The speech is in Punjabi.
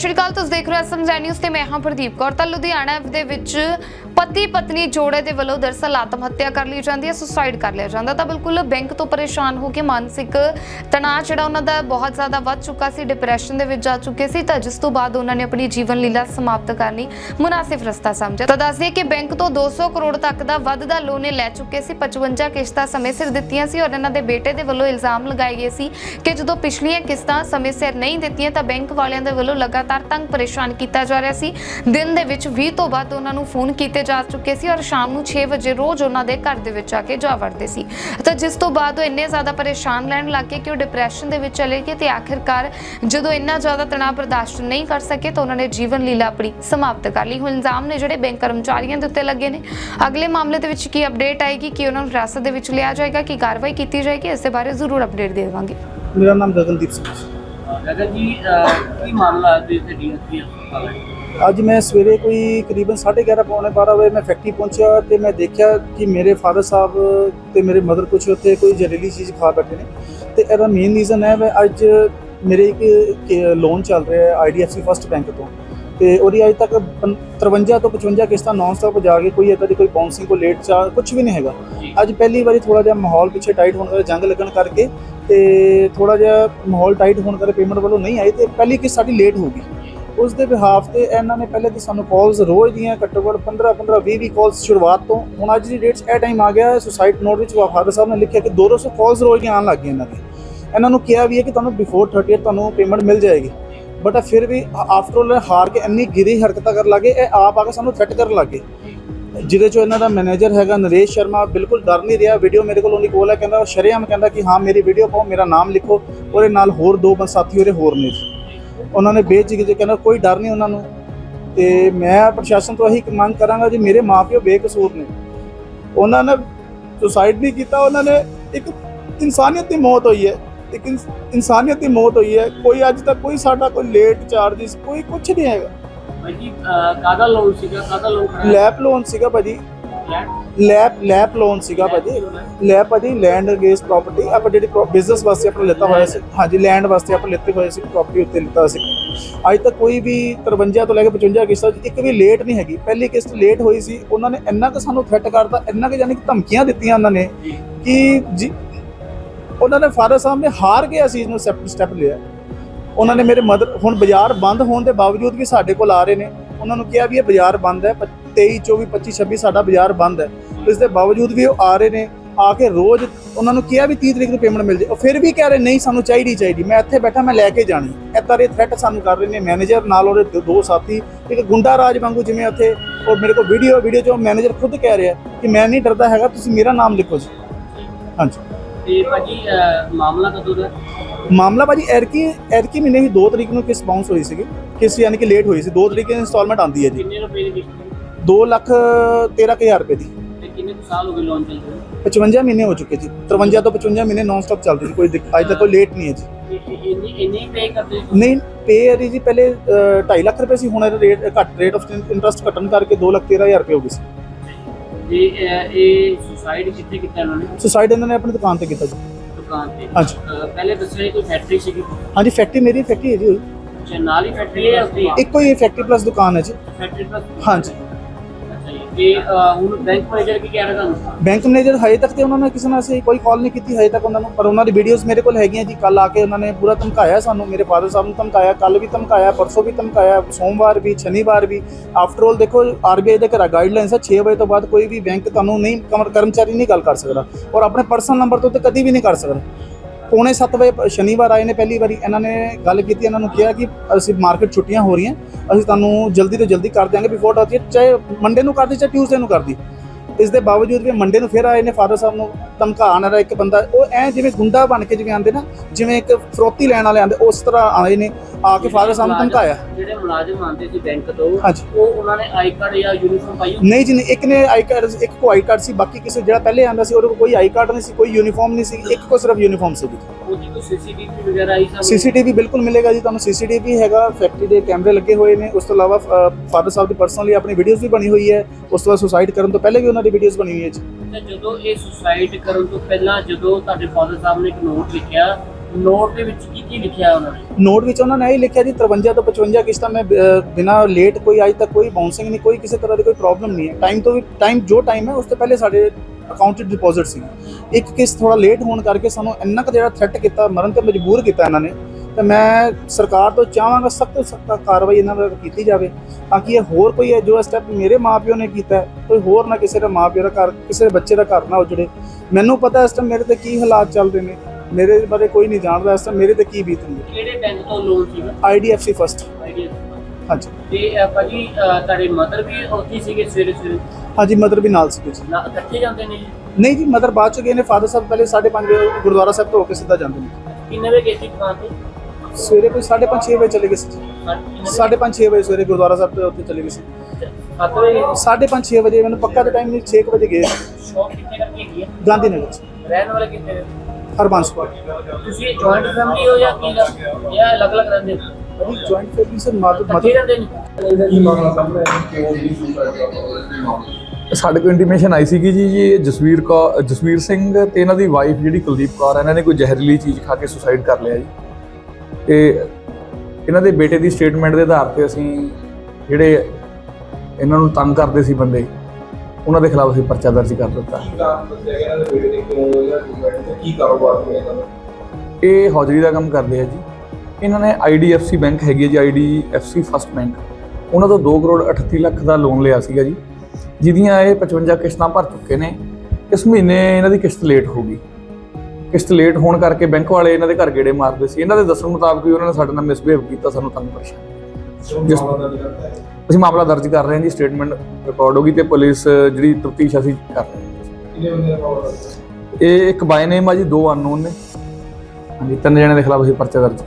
ਸ਼੍ਰੀ ਅਕਾਲ, ਤੁਸੀਂ ਦੇਖ ਰਹੇ ਹੋ ਸਮਝਾ ਨਿਊਜ਼ ਤੇ ਮੈਂ ਹਾਂ ਪ੍ਰਦੀਪ ਕੌਰ। ਤਾਂ ਲੁਧਿਆਣਾ ਦੇ ਵਿੱਚ ਪਤੀ ਪਤਨੀ ਜੋੜੇ ਦੇ ਵੱਲੋਂ ਦਰਸਲ ਆਤਮ ਹੱਤਿਆ ਕਰ ਲਈ ਜਾਂਦੀ ਹੈ, ਸੁਸਾਈਡ ਕਰ ਲਿਆ ਜਾਂਦਾ। ਤਾਂ ਬਿਲਕੁਲ ਬੈਂਕ ਤੋਂ ਪਰੇਸ਼ਾਨ ਹੋ ਕੇ ਮਾਨਸਿਕ ਤਣਾਅ ਜਿਹੜਾ ਉਹਨਾਂ ਦਾ ਬਹੁਤ ਜ਼ਿਆਦਾ ਵੱਧ ਚੁੱਕਾ ਸੀ ਡਿਪਰੈਸ਼ਨ ਦੇ ਵਿੱਚ ਜਾ ਚੁੱਕੇ ਸੀ। ਤਾਂ ਜਿਸ ਤੋਂ ਬਾਅਦ ਉਹਨਾਂ ਨੇ ਆਪਣੀ ਜੀਵਨ ਲੀਲਾ ਸਮਾਪਤ ਕਰਨੀ ਮੁਨਾਸਿਬ ਰਸਤਾ ਸਮਝਿਆ। ਤਾਂ ਦੱਸਦੇ ਕਿ ਬੈਂਕ ਤੋਂ 200 ਕਰੋੜ ਤੱਕ ਦਾ ਵੱਧ ਦਾ ਲੋਨ ਲੈ ਚੁੱਕੇ ਸੀ 55 ਕਿਸ਼ਤਾਂ ਸਮੇਂ ਸਿਰ ਦਿੱਤੀਆਂ ਸੀ ਔਰ ਇਹਨਾਂ ਦੇ ਬੇਟੇ ਦੇ ਵੱਲੋਂ ਇਲਜ਼ਾਮ ਲਗਾਏ ਗਏ ਸੀ ਕਿ ਜਦੋਂ ਪਿਛਲੀਆਂ ਕਿਸ਼ਤਾਂ ਸਮੇਂ ਸਿਰ ਨਹੀਂ ਦਿੱਤੀਆਂ ਤਾਂ ਬੈਂਕ ਵਾਲਿਆਂ ਦੇ ਵੱਲੋਂ ਲਗਾਤਾਰ ਤੰਗ ਪਰੇਸ਼ਾਨ ਕੀਤਾ ਜਾ ਰਿਹਾ ਸੀ। ਦਿਨ ਦੇ ਵਿੱਚ 20 ਤੋਂ ਵੱਧ ਉਹਨਾਂ ਨੂੰ ਫੋਨ ਕੀਤੇ ਜਾ ਚੁੱਕੇ ਸੀ ਔਰ ਸ਼ਾਮ ਨੂੰ 6 ਵਜੇ ਰੋਜ਼ ਉਹਨਾਂ ਦੇ ਘਰ ਦੇ ਵਿੱਚ ਆ ਕੇ ਜਾ ਵੜਦੇ ਸੀ। ਤਾਂ ਜਿਸ ਤੋਂ ਬਾਅਦ ਉਹ ਇੰਨੇ ਜ਼ਿਆਦਾ ਪਰੇਸ਼ਾਨ ਰਹਿਣ ਲੱਗ ਕਿ ਉਹ ਡਿਪਰੈਸ਼ਨ ਦੇ ਵਿੱਚ ਚਲੇ ਗਏ ਤੇ ਆਖਿਰਕਾਰ ਜਦੋਂ ਇੰਨਾ ਜ਼ਿਆਦਾ ਤਣਾਅ ਬਰਦਾਸ਼ਤ ਨਹੀਂ ਕਰ ਸਕੇ ਤਾਂ ਉਹਨਾਂ ਨੇ ਜੀਵਨ ਲੀਲਾ ਆਪਣੀ ਸਮਾਪਤ ਕਰ ਲਈ। ਹੁਣ ਇਲਜ਼ਾਮ ਨੇ ਜਿਹੜੇ ਬੈਂਕ ਕਰਮਚਾਰੀਆਂ ਦੇ ਉੱਤੇ ਲੱਗੇ ਨੇ। ਅਗਲੇ ਮਾਮਲੇ ਦੇ ਵਿੱਚ ਕੀ ਅਪਡੇਟ ਆਏਗੀ, ਕਿ ਉਹਨਾਂ ਨੂੰ ਹਿਰਾਸਤ ਦੇ ਵਿੱਚ ਲਿਆ ਜਾਏਗਾ, ਕਿ ਕਾਰਵਾਈ ਕੀਤੀ ਜਾਏਗੀ, ਇਸ ਦੇ ਬਾਰੇ ਜ਼ਰੂਰ ਅਪਡੇਟ ਦੇਵਾਂਗੇ। ਮੇਰਾ ਨਾਮ ਗਗਨਦੀਪ ਸਿੰਘ ਹੈ। ਗਗਨ ਜੀ ਕੀ ਮਾਮਲਾ ਅੱਜ ਇੱਥੇ ਡੀਐਸਪੀ ਹਸਪਤਾਲ ਹੈ ਅੱਜ ਮੈਂ ਸਵੇਰੇ ਕੋਈ ਕਰੀਬਨ 11:30 ਪੌਣੇ 12 ਵਜੇ ਮੈਂ ਫੈਕਟਰੀ ਪਹੁੰਚਿਆ ਤੇ ਮੈਂ ਦੇਖਿਆ ਕਿ ਮੇਰੇ ਫਾਦਰ ਸਾਹਿਬ ਤੇ ਮੇਰੇ ਮਦਰ ਕੁਛ ਉੱਥੇ ਕੋਈ ਜ਼ਹਿਰੀਲੀ ਚੀਜ਼ ਖਾ ਬੈਠੇ ਨੇ ਤੇ ਇਹਦਾ ਮੇਨ ਰੀਜ਼ਨ ਹੈ ਮੈਂ ਅੱਜ ਮੇਰੇ ਇੱਕ ਲੋਨ ਚੱਲ ਰਿਹਾ ਹੈ ਆਈਡੀਐਫਸੀ ਫਰਸਟ ਬੈਂਕ ਤੋਂ। ਤੇ ਉਹਦੀ ਅੱਜ ਤੱਕ ਪੰ- 53 ਤੋਂ 55 ਕਿਸ਼ਤਾਂ ਨਾਨ ਸਟਾਪ ਜਾ ਕੇ ਕੋਈ ਇਦਾਂ ਦੀ ਕੋਈ ਬਾਉਂਸਿੰਗ ਕੋਈ ਲੇਟ ਚਾ ਕੁਝ ਵੀ ਨਹੀਂ ਹੈਗਾ। ਅੱਜ ਪਹਿਲੀ ਵਾਰੀ ਥੋੜਾ ਜਿਹਾ ਮਾਹੌਲ ਪਿੱਛੇ ਟਾਈਟ ਹੋਣ ਕਰਕੇ ਜੰਗ ਲੱਗਣ ਕਰਕੇ ਤੇ ਥੋੜਾ ਜਿਹਾ ਮਾਹੌਲ ਟਾਈਟ ਹੋਣ ਕਰਕੇ ਪੇਮੈਂਟ ਵੱਲੋਂ ਨਹੀਂ ਆਈ ਤੇ ਪਹਿਲੀ ਕਿਸ਼ਤ ਸਾਡੀ ਲੇਟ ਹੋ ਗਈ। ਉਸ ਦੇ ਬਿਹਾਫ ਤੇ ਇਹਨਾਂ ਨੇ ਪਹਿਲੇ ਤਾਂ ਸਾਨੂੰ ਕਾਲਸ ਰੋਜ਼ ਦੀਆਂ ਘੱਟੋ ਘੱਟ 15 15 20 20 ਕਾਲਸ ਸ਼ੁਰੂਆਤ ਤੋਂ। ਹੁਣ ਅੱਜ ਦੀ ਡੇਟ 'ਚ ਇਹ ਟਾਈਮ ਆ ਗਿਆ ਸੁਸਾਈਡ ਨੋਟ ਵਿੱਚ ਫਾਦਰ ਸਾਹਿਬ ਨੇ ਲਿਖਿਆ ਕਿ 200 ਕਾਲਸ ਰੋਜ਼ ਦੀਆਂ ਆਉਣ ਲੱਗ ਗਈਆਂ ਇਹਨਾਂ ਦੀ। ਇਹਨਾਂ ਨੂੰ ਕਿਹਾ ਵੀ ਹੈ ਕਿ ਤੁਹਾਨੂੰ ਬਿਫੋਰ 30 ਤੁਹਾਨੂੰ ਪੇਮੈਂਟ ਮਿਲ ਜਾਏਗੀ। ਬਟ ਫਿਰ ਵੀ ਆਫਟਰ ਆਲ ਹਾਰ ਕੇ ਇੰਨੀ ਗਿਰੀ ਹਰਕਤਾਂ ਕਰਨ ਲੱਗੇ, ਇਹ ਆਪ ਆ ਕੇ ਸਾਨੂੰ ਥ੍ਰੈਟ ਕਰਨ ਲੱਗੇ। ਜਿਹਦੇ ਚੋਂ ਇਹਨਾਂ ਦਾ ਮੈਨੇਜਰ ਹੈਗਾ ਨਰੇਸ਼ ਸ਼ਰਮਾ, ਬਿਲਕੁਲ ਡਰ ਨਹੀਂ ਰਿਹਾ। ਵੀਡੀਓ ਮੇਰੇ ਕੋਲ ਉਹਦੀ ਕੋਲ ਹੈ, ਕਹਿੰਦਾ ਉਹ ਸ਼ਰੇਆਮ ਕਹਿੰਦਾ ਕਿ ਹਾਂ, ਮੇਰੀ ਵੀਡੀਓ ਪਾਓ, ਮੇਰਾ ਨਾਮ ਲਿਖੋ। ਉਹਦੇ ਨਾਲ ਹੋਰ ਦੋ ਪੰਜ ਸਾਥੀ, ਉਹਦੇ ਹੋਰ ਨੇ। ਉਹਨਾਂ ਨੇ ਬੇਝਿਜਕ ਜੇ ਕਹਿੰਦਾ, ਕੋਈ ਡਰ ਨਹੀਂ ਉਹਨਾਂ ਨੂੰ। ਤੇ ਮੈਂ ਪ੍ਰਸ਼ਾਸਨ ਤੋਂ ਇਹੀ ਮੰਗ ਕਰਾਂਗਾ ਜੀ, ਮੇਰੇ ਮਾਪਿਓ ਬੇਕਸੂਰ ਨੇ। ਉਹਨਾਂ ਨੇ ਸੁਸਾਈਡ ਨਹੀਂ ਕੀਤਾ, ਉਹਨਾਂ ਨੇ ਇੱਕ ਇਨਸਾਨੀਅਤ ਦੀ ਮੌਤ ਹੋਈ ਹੈ। ਇੱਕ ਇਨਸ- ਇਨਸਾਨੀਅਤ ਦੀ ਮੌਤ ਹੋਈ ਹੈ ਕੋਈ ਅੱਜ ਤੱਕ ਕੋਈ ਸਾਡਾ ਕੋਈ ਲੇਟ ਚਾਰजेस ਕੋਈ ਕੁਝ ਨਹੀਂ ਹੈਗਾ। ਭਾਈ ਜੀ ਅਹ, ਕਾਹਦਾ ਲੋਨ ਸੀਗਾ ਕਾਹਦਾ ਲੋਨ ਲੈਪ ਲੋਨ ਸੀਗਾ ਭਾਜੀ। ਲੈਪ ਲੈਪ ਲੋਨ ਸੀਗਾ ਭਾਜੀ। ਭਾਜੀ ਲੈਂਡ ਅਗੇਂਸਟ ਪ੍ਰਾਪਰਟੀ ਆਪਾਂ ਜਿਹੜੀ ਬਿਜ਼ਨਸ ਵਾਸਤੇ ਆਪਾਂ ਲਿੱਤਾ ਹੋਇਆ ਸੀ। ਹਾਂਜੀ ਲੈਂਡ ਵਾਸਤੇ ਆਪਾਂ ਲਿੱਤੇ ਹੋਏ ਸੀ ਪ੍ਰਾਪਰਟੀ ਉੱਤੇ ਲਿੱਤਾ ਸੀ। ਅੱਜ ਤੱਕ ਕੋਈ ਵੀ 53 ਤੋਂ ਲੈ ਕੇ 55 ਕਿਸ਼ਤਾਂ ਇੱਕ ਵੀ ਲੇਟ ਨਹੀਂ ਹੈਗੀ। ਪਹਿਲੀ ਕਿਸ਼ਤ ਲੇਟ ਹੋਈ ਸੀ ਉਹਨਾਂ ਨੇ ਇੰਨਾ ਕੁ ਸਾਨੂੰ ਥ੍ਰੈਟ ਕਰਤਾ ਇੰਨਾ ਕੁ ਯਾਨੀ ਕਿ ਧਮਕੀਆਂ ਦਿੱਤੀਆਂ ਉਹਨਾਂ ਨੇ ਕਿ ਉਹਨਾਂ ਨੇ ਫਾਦਰ ਸਾਹਿਬ ਨੇ ਹਾਰ ਕੇ ਅਸੀਂ ਨੂੰ ਸਟੈਪ ਲਿਆ। ਉਹਨਾਂ ਨੇ ਮੇਰੇ ਮਦਰ ਹੁਣ ਬਾਜ਼ਾਰ ਬੰਦ ਹੋਣ ਦੇ ਬਾਵਜੂਦ ਵੀ ਸਾਡੇ ਕੋਲ ਆ ਰਹੇ ਨੇ। ਉਹਨਾਂ ਨੂੰ ਕਿਹਾ ਵੀ ਇਹ ਬਾਜ਼ਾਰ ਬੰਦ ਹੈ 23 24 25 26 ਸਾਡਾ ਬਾਜ਼ਾਰ ਬੰਦ ਹੈ। ਇਸ ਦੇ ਬਾਵਜੂਦ ਵੀ ਉਹ ਆ ਰਹੇ ਨੇ, ਆ ਕੇ ਰੋਜ਼ ਉਹਨਾਂ ਨੂੰ ਕਿਹਾ ਵੀ 30 ਤਰੀਕ ਨੂੰ ਪੇਮੈਂਟ ਮਿਲ ਜੇ। ਉਹ ਫਿਰ ਵੀ ਕਹਿ ਰਹੇ, ਨਹੀਂ, ਸਾਨੂੰ ਚਾਹੀਦੀ ਚਾਹੀਦੀ। ਮੈਂ ਇੱਥੇ ਬੈਠਾ, ਮੈਂ ਲੈ ਕੇ ਜਾਣੀ। ਏਦਾਂ ਦੇ ਥ੍ਰੈਟ ਸਾਨੂੰ ਕਰ ਰਹੇ ਨੇ ਮੈਨੇਜਰ ਨਾਲ ਉਹਦੇ ਦੋ- ਦੋ ਸਾਥੀ। ਇੱਕ ਗੁੰਡਾ ਰਾਜ ਵਾਂਗੂ ਜਿਵੇਂ ਉੱਥੇ ਉਹ ਮੇਰੇ ਕੋਲ ਵੀਡੀਓ ਵੀਡੀਓ 'ਚ ਉਹ ਮੈਨੇਜਰ ਖੁਦ ਕਹਿ ਰਿਹਾ ਕਿ ਮੈਂ ਨਹੀਂ ਡਰਦਾ ਹੈਗਾ, ਤੁਸੀਂ ਮੇਰਾ ਨਾਮ ਲਿਖੋ ਜੀ। ਹਾਂਜੀ। ਤੇ ਭਾਜੀ ਅਹ, ਮਾਮਲਾ ਕਦੋਂ ਦਾ? ਮਾਮਲਾ ਭਾਜੀ ਐਰਕੀ ਐਰਕੀ ਮਹੀਨੇ ਹੀ 2 ਤਰੀਕ ਨੂੰ ਕਿਸ ਬਾਉਂਸ ਹੋਈ ਸੀਗੀ। ਕਿਸ ਯਾਨੀ ਕਿ ਲੇਟ ਹੋਈ ਸੀ। 2 ਤਰੀਕ ਇਨਸਟਾਲਮੈਂਟ ਆਂਦੀ ਹੈ ਜੀ। ਕਿੰਨੇ ਰੁਪਏ ਦੀ ਕਿਸ਼ਤ 2 ਲੱਖ 13000 ਰੁਪਏ ਦੀ। ਤੇ ਕਿੰਨੇ ਕੁ ਸਾਲ ਹੋ ਗਏ ਲੋਨ ਚੱਲਦੇ ਨੂੰ? 55 ਮਹੀਨੇ ਹੋ ਚੁੱਕੇ ਜੀ। 53 ਤੋਂ 55 ਮਹੀਨੇ ਨਾਨ ਸਟਾਪ ਚੱਲਦੀ ਸੀ ਕੋਈ ਦਿੱਕ- ਅੱਜ ਤੱਕ ਕੋਈ ਲੇਟ ਨਹੀਂ ਹੈ ਜੀ। ਇਹ- ਇਹ- ਇੰਨੀ ਇੰਨੀ ਪੇ ਕਰਦੇ ਸੀ? ਨਹੀਂ ਪੇ ਜੀ ਪਹਿਲੇ 2.5 ਲੱਖ ਰੁਪਏ ਸੀ। ਹੁਣ ਇਹਦਾ ਰੇਟ ਘੱਟ ਰੇਟ ਆਫ ਇੰਟਰਸਟ ਘਟਣ ਕਰਕੇ 2 ਲੱਖ 13000 ਰੁਪਏ ਹੋ ਗਈ ਸੀ। ਇਹ ਸੁਸਾਈਡ ਕਿੱਥੇ ਕੀਤਾ ਇਹਨਾਂ ਨੇ? ਸੁਸਾਈਡ ਇਹਨਾਂ ਨੇ ਆਪਣੀ ਦੁਕਾਨ ਤੇ ਕੀਤਾ ਜੀ। ਦੁਕਾਨ ਤੇ। ਹਾਂਜੀ। ਅਹ, ਪਹਿਲੇ ਦੱਸਿਆ ਸੀ ਕੋਈ ਫੈਕਟਰੀ ਸੀਗੀ? ਹਾਂਜੀ ਫੈਕਟਰੀ ਮੇਰੀ ਫੈਕਟਰੀ ਹੈ ਜੀ। ਉਹੀ। ਅੱਛਾ ਨਾਲ ਹੀ ਫੈਕਟਰੀ ਹੈ ਉਸਦੀ ਇੱਕੋ ਹੀ ਫੈਕਟਰੀ ਪਲੱਸ ਦੁਕਾਨ ਹੈ ਜੀ। ਫੈਕਟਰੀ ਦਾ ਹਾਂਜੀ। ਅੱਛਾ ਜੀ ਤੇ ਹੁਣ ਬੈਂਕ ਮੈਨੇਜਰ ਕੀ ਕਹਿ ਰਿਹਾ ਤੁਹਾਨੂੰ? ਬੈਂਕ ਮੈਨੇਜਰ ਹਜੇ ਤੱਕ ਤੇ ਉਹਨਾਂ ਨੇ ਕਿਸੇ ਨਾਲ ਅਸੀਂ ਕੋਈ ਕਾਲ ਨਹੀਂ ਕੀਤੀ ਹਜੇ ਤੱਕ ਉਹਨਾਂ ਨੂੰ, ਪਰ ਉਹਨਾਂ ਦੀ ਵੀਡੀਓਜ਼ ਮੇਰੇ ਕੋਲ ਹੈਗੀਆਂ ਜੀ। ਕੱਲ ਆ ਕੇ ਉਹਨਾਂ ਨੇ ਪੂਰਾ ਧਮਕਾਇਆ ਸਾਨੂੰ, ਮੇਰੇ ਫਾਦਰ ਸਾਹਿਬ ਨੂੰ ਧਮਕਾਇਆ ਕੱਲ ਵੀ ਧਮਕਾਇਆ, ਪਰਸੋਂ ਵੀ ਧਮਕਾਇਆ, ਸੋਮਵਾਰ ਵੀ, ਸ਼ਨੀਵਾਰ ਵੀ। ਆਫਟਰ ਆਲ ਦੇਖੋ ਆਰਬੀਆਈ ਦੇ ਘਰਾ ਗਾਈਡਲਾਈਨਸ ਹੈ 6 ਵਜੇ ਤੋਂ ਬਾਅਦ ਕੋਈ ਵੀ ਬੈਂਕ ਤੁਹਾਨੂੰ ਨਹੀਂ ਕਰਮਚਾਰੀ ਨਹੀਂ ਗੱਲ ਕਰ ਸਕਦਾ। ਔਰ ਆਪਣੇ ਪਰਸਨਲ ਨੰਬਰ ਤੋਂ ਤੇ ਕਦੀ ਵੀ ਨਹੀਂ ਕਰ ਸਕਦਾ। ਪੌਣੇ 7 ਵਜੇ ਸ਼ਨੀਵਾਰ ਆਏ ਨੇ ਪਹਿਲੀ ਵਾਰੀ। ਇਹਨਾਂ ਨੇ ਗੱਲ ਕੀਤੀ, ਇਹਨਾਂ ਨੂੰ ਕਿਹਾ ਕਿ ਅਸੀਂ ਮਾਰਕੀਟ ਛੁੱਟੀਆਂ ਹੋ ਰਹੀਆਂ, ਅਸੀਂ ਤੁਹਾਨੂੰ ਜਲਦੀ ਤੋਂ ਜਲਦੀ ਕਰ ਦਿਆਂਗੇ ਬਿਫੋਰ ਆਤੀ ਚਾਹੇ ਮੰਡੇ ਨੂੰ ਕਰਦੀ ਚਾਹੇ ਟਿਊਜ਼ਡੇ ਨੂੰ ਕਰਦੀ ਇਸ ਦੇ ਬਾਵਜੂਦ ਵੀ ਮੰਡੇ ਨੂੰ ਫਿਰ ਆਏ ਨੇ ਫਾਦਰ ਸਾਹਿਬ ਨੂੰ ਧਮਕਾਉਣ ਵਾਲਾ ਇੱਕ ਬੰਦਾ ਉਹ ਐ ਜਿਵੇਂ ਗੁੰਡਾ ਬਣ ਕੇ ਜਿਵੇਂ ਆਂਦੇ ਨਾ ਜਿਵੇਂ ਇੱਕ ਫਰੋਤੀ ਲੈਣ ਵਾਲੇ ਆਂਦੇ ਉਸ ਤਰ੍ਹਾਂ ਆਏ ਨੇ ਆ ਕੇ ਫਾਦਰ ਸਾਹਿਬ ਨੂੰ ਧਮਕਾਇਆ। ਜਿਹੜੇ ਮੁਲਾਜ਼ਮ ਆਉਂਦੇ ਸੀ ਬੈਂਕ ਤੋਂ ਉਹ ਉਹਨਾਂ ਨੇ ਆਈ ਕਾਰਡ ਜਾਂ ਯੂਨੀਫਾਰਮ ਪਾਈ ਨਹੀਂ ਜੀ ਨਹੀਂ ਇੱਕ ਨੇ ਆਈ ਕਾਰਡ ਇੱਕ ਕੋ ਆਈ ਕਾਰਡ ਸੀ ਬਾਕੀ ਕਿਸੇ ਜਿਹੜਾ ਪਹਿਲੇ ਆਂਦਾ ਸੀ ਉਹਦੇ ਕੋਲ ਕੋਈ ਆਈ ਕਾਰਡ ਨਹੀਂ ਸੀ ਕੋਈ ਯੂਨੀਫਾਰਮ ਨਹੀਂ ਸੀ ਇੱਕ ਕੋ ਸਿਰਫ ਯੂਨੀਫਾਰਮ ਸੀ ਸੀਸੀਟੀਵੀ ਵਗੈਰਾ ਆਈ ਸਭ ਸੀਸੀਟੀਵੀ ਬਿਲਕੁਲ ਮਿਲੇਗਾ ਜੀ ਤੁਹਾਨੂੰ ਸੀਸੀਟੀਵੀ ਹੈਗਾ ਫੈਕਟਰੀ ਦੇ ਕੈਮਰੇ ਲੱਗੇ ਹੋਏ ਨੇ ਉਸ ਤੋਂ ਇਲਾਵਾ ਫਾਦਰ ਸਾਹਿਬ ਦੀ ਪਰਸਨਲੀ ਆਪਣੀ ਵੀਡੀਓਜ਼ ਵੀ ਬਣੀ ਹੋਈ ਹੈ ਉਸ ਤੋਂ ਬਾਅਦ ਸੁਸਾਈਡ ਕਰਨ ਤੋਂ ਪਹਿਲੇ ਵੀ ਉਹਨਾਂ ਦੀ ਵੀਡੀਓਜ਼ ਬਣੀ ਹੋਈ ਹੈ ਜੀ। ਤੇ ਜਦੋਂ ਇਹ ਸੁਸਾਈਡ ਕਰਨ ਤੋਂ ਪਹਿਲਾਂ ਜਦੋਂ ਤੁਹਾਡੇ ਫਾਦਰ ਸਾਹਿਬ ਨੇ ਇੱਕ ਨੋਟ ਲਿਖਿਆ ਨੋਟ ਦੇ ਵਿੱਚ ਕੀ ਕੀ ਲਿਖਿਆ ਉਹਨਾਂ ਨੇ? ਨੋਟ ਵਿੱਚ ਉਹਨਾਂ ਨੇ ਇਹ ਲਿਖਿਆ ਜੀ 53 ਤੋਂ 55 ਕਿਸ਼ਤਾਂ ਮੈਂ ਬਿਨਾਂ ਲੇਟ ਕੋਈ ਅੱਜ ਤੱਕ ਕੋਈ ਬਾਉਂਸਿੰਗ ਨਹੀਂ ਕੋਈ ਕਿਸੇ ਤਰ੍ਹਾਂ ਦੀ ਕੋਈ ਪ੍ਰੋਬਲਮ ਨਹੀਂ ਹੈ। ਟਾਈਮ ਤੋਂ ਵੀ ਟਾਈਮ ਜੋ ਟਾਈਮ ਹੈ ਉਸ ਤੋਂ ਪਹਿਲੇ ਸਾਡੇ ਅਕਾਊਂਟ 'ਚ ਡਿਪੋਜ਼ਿਟ ਸੀ ਇੱਕ ਕਿਸ਼ਤ ਥੋੜਾ ਲੇਟ ਹੋਣ ਕਰਕੇ ਸਾਨੂੰ ਇੰਨਾ ਕੁ ਜਿਹੜਾ ਥ੍ਰੈਟ ਕੀਤਾ ਮਰਨ ਤੇ ਮਜਬੂਰ ਕੀਤਾ ਇਹਨਾਂ ਨੇ ਤੇ ਮੈਂ ਸਰਕਾਰ ਤੋਂ ਚਾਹਾਂਗਾ ਸਖਤ ਤੋਂ ਸਖਤ ਕਾਰਵਾਈ ਇਹਨਾਂ ਦਾ ਕੀਤੀ ਜਾਵੇ ਤਾਂ ਕਿ ਇਹ ਹੋਰ ਕੋਈ ਹੈ ਜੋ ਸਟੈਪ ਮੇਰੇ ਮਾਪਿਓ ਨੇ ਕੀਤਾ ਹੈ, ਕੋਈ ਹੋਰ ਨਾ ਕਿਸੇ ਦਾ ਮਾਪਿਓ ਦਾ ਘਰ ਕਿਸੇ ਦੇ ਬੱਚੇ ਦਾ ਘਰ ਨਾ ਉਜੜੇ। ਮੈਨੂੰ ਪਤਾ ਇਸ ਟਾਈਮ ਮੇਰੇ ਤੇ ਕੀ ਹਾਲਾਤ ਚੱਲਦੇ ਨੇ ਮੇਰੇ ਬਾਰੇ ਕੋਈ ਨਹੀਂ ਜਾਣਦਾ ਇਸ ਟਾਈਮ ਮੇਰੇ ਤੇ ਕੀ ਬੀਤਣਗੇ। ਕਿਹੜੇ ਬੈਂਕ ਤੋਂ ਲੋਨ ਸੀਗਾ ਆਈਡੀਐਫਸੀ ਫਸਟ ਹਾਂਜੀ। ਤੇ ਭਾਜੀ ਤੁਹਾਡੇ ਮਦਰ ਵੀ ਉੱਥੇ ਹੀ ਸੀਗੇ ਸਵੇਰੇ ਸਵੇਰੇ? ਹਾਂਜੀ ਮਦਰ ਵੀ ਨਾਲ ਸੀ ਜੀ। ਨਾ ਇਕੱਠੇ ਜਾਂਦੇ ਨੇ ਨਹੀਂ ਜੀ ਮਦਰ ਬਾਅਦ ਚ ਗਏ ਨੇ ਫਾਦਰ ਸਾਹਿਬ ਪਹਿਲੇ 5:30 ਵਜੇ ਗੁਰਦੁਆਰਾ ਸਾਹਿਬ ਤੋਂ ਹੋ ਕੇ ਸਿੱਧਾ ਜਾਂਦੇ ਨੇ। ਕਿੰਨੇ ਵਜੇ ਗਏ ਸੀ ਦੁਕਾਨ ਤੇ? ਸਵੇਰੇ ਕੋਈ 5:30 6 ਵਜੇ ਚਲੇ ਗਏ ਸੀ। ਜੀ। ਸਾਢੇ ਕਿੰਨੇ ਵਜੇ? 5:30 6 ਵਜੇ ਸਵੇਰੇ ਗੁਰਦੁਆਰਾ ਸਾਹਿਬ ਤੋਂ ਉੱਥੇ ਚਲੇ ਗਏ ਸੀ। ਸੱਤ ਵਜੇ? 5:30 6 ਵਜੇ ਮੈਨੂੰ ਪੱਕਾ ਦਾ ਟਾਈਮ ਨਹੀਂ 6 ਵਜੇ ਗਏ ਸ਼ੌਪ ਕਿੱਥੇ ਕਰਕੇ ਹੈਗੀ ਹੈ ਗਾਂਧੀ ਨਗਰ ਚ। ਰਹਿਣ ਵਾਲੇ ਕਿੱਥੇ ਹਰਬੰਸ ਕੋਲ। ਤੁਸੀਂ ਜੁਆਇੰਟ ਫੈਮਿਲੀ ਹੋ ਜਾਂ ਕੀ ਗਾ- ਜਾਂ ਅਲੱਗ-ਅਲੱਗ ਰਹਿੰਦੇ ਹੋ ਅਭੀ ਜੁਆਇੰਟ ਫੈਮਿਲੀ ਸੇ ਮਦਰ ਇਕੱਠੇ ਰਹਿੰਦੇ ਨੇ? ਕੀ ਮਾਮਲਾ ਸਾਹਮਣੇ ਆਇਆ? ਕਿ ਉਹ ਵੀ ਸੁਸਾਈਡ ਕਰਦਾ ਸਾਡੇ ਕੋਲ ਇੰਟੀਮੇਸ਼ਨ ਆਈ ਸੀਗੀ ਜੀ ਇਹ ਜਸਵੀਰ ਕੌ ਜਸਵੀਰ ਸਿੰਘ ਤੇ ਇਹਨਾਂ ਦੀ ਵਾਈਫ ਜਿਹੜੀ ਕੁਲਦੀਪ ਕੌਰ ਹੈ ਇਹਨਾਂ ਨੇ ਕੋਈ ਜ਼ਹਿਰੀਲੀ ਚੀਜ਼ ਖਾ ਕੇ ਸੁਸਾਈਡ ਕਰ ਲਿਆ ਜੀ। ਤੇ ਇਹਨਾਂ ਦੇ ਬੇਟੇ ਦੀ ਸਟੇਟਮੈਂਟ ਦੇ ਆਧਾਰ ਤੇ ਅਸੀਂ ਜਿਹੜੇ ਇਹਨਾਂ ਨੂੰ ਤੰਗ ਕਰਦੇ ਸੀ ਬੰਦੇ ਉਹਨਾਂ ਦੇ ਖਿਲਾਫ ਅਸੀਂ ਪਰਚਾ ਦਰਜ ਕਰ ਦਿੱਤਾ। ਇਹ ਹੌਜਰੀ ਦਾ ਕੰਮ ਕਰਦੇ ਆ ਜੀ। ਇਹਨਾਂ ਨੇ IDFC ਬੈਂਕ ਹੈਗੀ ਹੈ ਜੀ IDFC ਫਸਟ ਬੈਂਕ ਉਹਨਾਂ ਤੋਂ 2 ਕਰੋੜ 38 ਲੱਖ ਦਾ ਲੋਨ ਲਿਆ ਸੀਗਾ ਜੀ ਜਿਹਦੀਆਂ ਇਹ 55 ਕਿਸ਼ਤਾਂ ਭਰ ਚੁੱਕੇ ਨੇ। ਇਸ ਮਹੀਨੇ ਇਹਨਾਂ ਦੀ ਕਿਸ਼ਤ ਲੇਟ ਹੋ ਗਈ। ਕਿਸ਼ਤ ਲੇਟ ਹੋਣ ਕਰਕੇ ਬੈਂਕ ਵਾਲੇ ਇਹਨਾਂ ਦੇ ਘਰ ਗੇੜੇ ਮਾਰਦੇ ਸੀ। ਇਹਨਾਂ ਦੇ ਦੱਸਣ ਮੁਤਾਬਕ ਵੀ ਉਹਨਾਂ ਨੇ ਸਾਡੇ ਨਾਲ ਮਿਸਬਿਹੇਵ ਕੀਤਾ ਸਾਨੂੰ ਤੰਗ ਪਰੇਸ਼ਾਨ ਜਿਸ ਅਸੀਂ ਮਾਮਲਾ ਦਰਜ ਕਰ ਰਹੇ ਹਾਂ ਜੀ ਸਟੇਟਮੈਂਟ ਰਿਕਾਰਡ ਹੋ ਗਈ ਤੇ ਪੁਲਿਸ ਜਿਹੜੀ ਤਫਤੀਸ਼ ਅਸੀਂ ਕਰ ਰਹੇ ਹਾਂ? ਇਹ ਇੱਕ ਬਾਈ ਨੇਮ ਆ ਜੀ ਦੋ ਅਨਨੋਨ ਨੇ। ਹਾਂਜੀ ਤਿੰਨ ਜਣਿਆਂ ਦੇ ਖਿਲਾਫ ਅਸੀਂ ਪਰਚਾ ਦਰਜ